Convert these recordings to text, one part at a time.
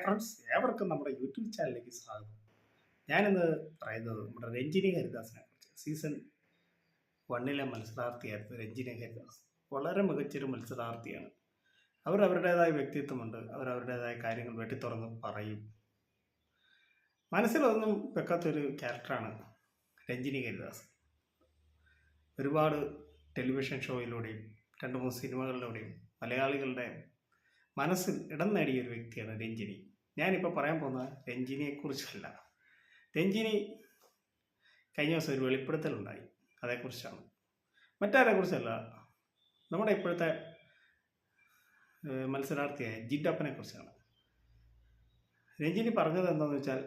Hi friends ഏവർക്കും നമ്മുടെ YouTube ചാനലിലേക്ക് സ്വാഗതം. ഞാനിന്ന് പറയുന്നത് നമ്മുടെ രഞ്ജിനി ഹരിദാസിനെ കുറിച്ച് സീസൺ വണ്ണിലെ മത്സരാർത്ഥിയായിരുന്നു രഞ്ജിനി ഹരിദാസ്. വളരെ മികച്ചൊരു മത്സരാർത്ഥിയാണ്. അവർ അവരുടേതായ വ്യക്തിത്വമുണ്ട്. അവർ അവരുടേതായ കാര്യങ്ങൾ വെട്ടിത്തുറന്ന് പറയും. മനസ്സിലൊന്നും വെക്കാത്തൊരു ക്യാരക്ടറാണ് രഞ്ജിനി ഹരിദാസ്. ഒരുപാട് ടെലിവിഷൻ ഷോയിലൂടെയും രണ്ട് മൂന്ന് സിനിമകളിലൂടെയും മലയാളികളുടെ മനസ്സിൽ ഇടം നേടിയ ഒരു വ്യക്തിയാണ് രഞ്ജിനി. ഞാനിപ്പോൾ പറയാൻ പോകുന്നത് രഞ്ജിനിയെക്കുറിച്ചല്ല രഞ്ജിനി കഴിഞ്ഞ ദിവസം ഒരു വെളിപ്പെടുത്തലുണ്ടായി അതേക്കുറിച്ചാണ്. മറ്റാരെക്കുറിച്ചല്ല നമ്മുടെ ഇപ്പോഴത്തെ മത്സരാർത്ഥിയായ ജിഡപ്പനെ കുറിച്ചാണ്. രഞ്ജിനി പറഞ്ഞത് എന്താണെന്ന് വെച്ചാൽ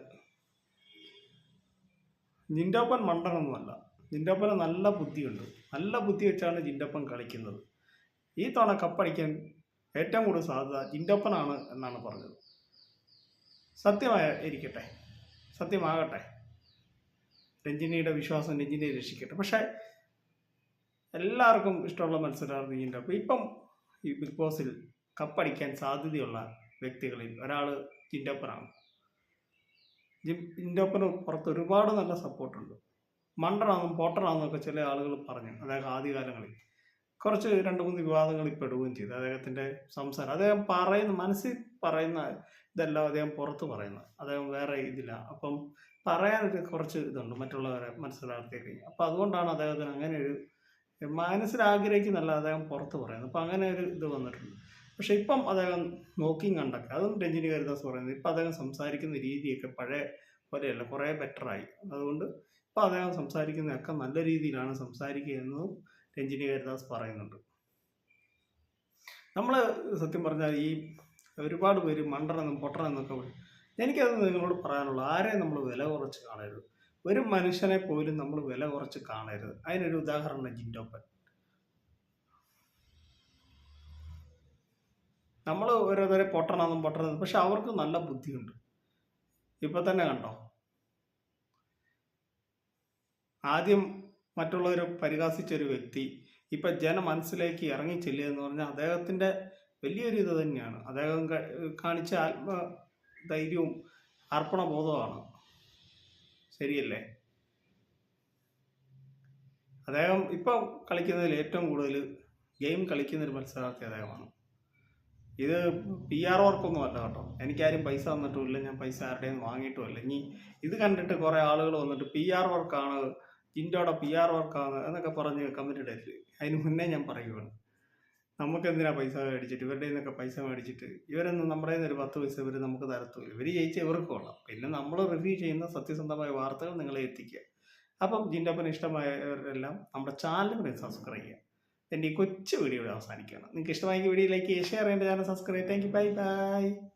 ജിൻഡോപ്പൻ മണ്ടനൊന്നുമല്ല. ജിൻഡോപ്പന് നല്ല ബുദ്ധിയുണ്ട്. നല്ല ബുദ്ധി വെച്ചാണ് ജിൻഡപ്പൻ കളിക്കുന്നത്. ഈ തവണ കപ്പടിക്കാൻ ഏറ്റവും കൂടുതൽ സാധ്യത ജിൻഡപ്പനാണ് എന്നാണ് പറഞ്ഞത്. സത്യമായ ഇരിക്കട്ടെ സത്യമാകട്ടെ. രഞ്ജിനിയുടെ വിശ്വാസം രഞ്ജിനിയെ രക്ഷിക്കട്ടെ. പക്ഷേ എല്ലാവർക്കും ഇഷ്ടമുള്ള മത്സരമായിരുന്നു ഇതിന്റെ അപ്പോൾ ഇപ്പം ഈ ബിഗ് ബോസിൽ കപ്പടിക്കാൻ സാധ്യതയുള്ള വ്യക്തികളിൽ ഒരാൾ ജിൻഡപ്പനാണ് ജി- ജിൻഡപ്പന് പുറത്ത് ഒരുപാട് നല്ല സപ്പോർട്ടുണ്ട് മണ്ടനാണെന്നും പോട്ടറാണെന്നൊക്കെ ചില ആളുകൾ പറഞ്ഞു അതായത് ആദ്യകാലങ്ങളിൽ കുറച്ച് രണ്ട് മൂന്ന് വിവാദങ്ങളിൽ പെടുകയും ചെയ്തു. അദ്ദേഹത്തിന്റെ സംസാരം. അദ്ദേഹം പറയുന്ന മനസ്സിൽ പറയുന്ന ഇതെല്ലാം അദ്ദേഹം പുറത്ത് പറയുന്ന. അദ്ദേഹം വേറെ ഇതില്ല. അപ്പം പറയാനൊരു കുറച്ച് ഇതുണ്ട് മറ്റുള്ളവരെ മനസ്സിലാക്കിയൊക്കെ അപ്പം അതുകൊണ്ടാണ് അദ്ദേഹത്തിന് അങ്ങനെ ഒരു മനസ്സിൽ ആഗ്രഹിക്കുന്നല്ല അദ്ദേഹം പുറത്ത് പറയുന്നത്. അപ്പം അങ്ങനെ ഒരു ഇത് വന്നിട്ടുണ്ട്. പക്ഷെ ഇപ്പം അദ്ദേഹം നോക്കിയും കണ്ടൊക്കെ. അതും രഞ്ജിനി ഹരിദാസ് പറയുന്നത്. ഇപ്പം അദ്ദേഹം സംസാരിക്കുന്ന രീതിയൊക്കെ പഴയ പോലെയല്ല. കുറേ ബെറ്ററായി അതുകൊണ്ട് ഇപ്പം അദ്ദേഹം സംസാരിക്കുന്നതൊക്കെ നല്ല രീതിയിലാണ് സംസാരിക്കുക എന്നതും രഞ്ജിനി ഹരിദാസ് പറയുന്നുണ്ട്. നമ്മൾ സത്യം പറഞ്ഞാൽ ഈ ഒരുപാട് പേര് മണ്ടനെന്നും പൊട്ടനെന്നൊക്കെ പറയും. എനിക്കത് നിങ്ങളോട് പറയാനുള്ളൂ. ആരെയും നമ്മൾ വില കുറച്ച് കാണരുത്. ഒരു മനുഷ്യനെ പോലും നമ്മൾ വില കുറച്ച് കാണരുത്. അതിനൊരു ഉദാഹരണം ജിൻഡോപ്പൻ നമ്മൾ ഓരോരുത്തരെ പൊട്ടണമെന്നും പൊട്ടണമെന്നും പക്ഷെ അവർക്ക് നല്ല ബുദ്ധിയുണ്ട്. ഇപ്പൊ തന്നെ കണ്ടോ? ആദ്യം മറ്റുള്ളവരെ പരിഹാസിച്ച ഒരു വ്യക്തി ഇപ്പം ജനമനസ്സിലേക്ക് ഇറങ്ങി ചെല്ലുക എന്ന് പറഞ്ഞാൽ അദ്ദേഹത്തിന്റെ വലിയൊരു ഇത് തന്നെയാണ്. അദ്ദേഹം കാണിച്ച ആത്മ ധൈര്യവും അർപ്പണബോധവുമാണ്. ശരിയല്ലേ? അദ്ദേഹം ഇപ്പോൾ കളിക്കുന്നതിൽ ഏറ്റവും കൂടുതൽ ഗെയിം കളിക്കുന്ന ഒരു മത്സരാർത്ഥി അദ്ദേഹമാണ്. ഇത് പി ആർ വർക്കൊന്നും അല്ല കേട്ടോ. എനിക്കാരും പൈസ തന്നിട്ടുമില്ല. ഞാൻ പൈസ ആരുടെയും വാങ്ങിയിട്ടുമില്ല. ഇനി ഇത് കണ്ടിട്ട് കുറേ ആളുകൾ വന്നിട്ട് പി ആർ വർക്കാണ് ജിൻഡോടെ പി ആർ വർക്കാണ് എന്നൊക്കെ പറഞ്ഞ് കമന്റ് ഇടരുത്. അതിന് മുന്നേ ഞാൻ പറയുകയാണ് നമുക്ക് എന്തിനാ പൈസ മേടിച്ചിട്ട് ഇവരുടെ നിന്നൊക്കെ പൈസ മേടിച്ചിട്ട് ഇവരൊന്നും നമ്മുടെ നിന്ന് ഒരു പത്ത് പൈസ ഇവർ നമുക്ക് തരത്തുമില്ല ഇവർ ജയിച്ച ഇവർക്ക് കൊള്ളാം. പിന്നെ നമ്മൾ റിവ്യൂ ചെയ്യുന്ന സത്യസന്ധമായ വാർത്തകൾ നിങ്ങളെ എത്തിക്കുക. അപ്പം ജിൻഡപ്പന് ഇഷ്ടമായവരെല്ലാം നമ്മുടെ ചാനൽ സബ്സ്ക്രൈബ് ചെയ്യുക. എന്റെ ഈ കൊച്ചു വീഡിയോ അവസാനിക്കുകയാണ്. നിങ്ങൾക്ക് ഇഷ്ടമായെങ്കിൽ വീഡിയോ ലൈക്ക് ചെയ്യുക ഷെയർ ചെയ്യേണ്ട channel subscribe thank you bye bye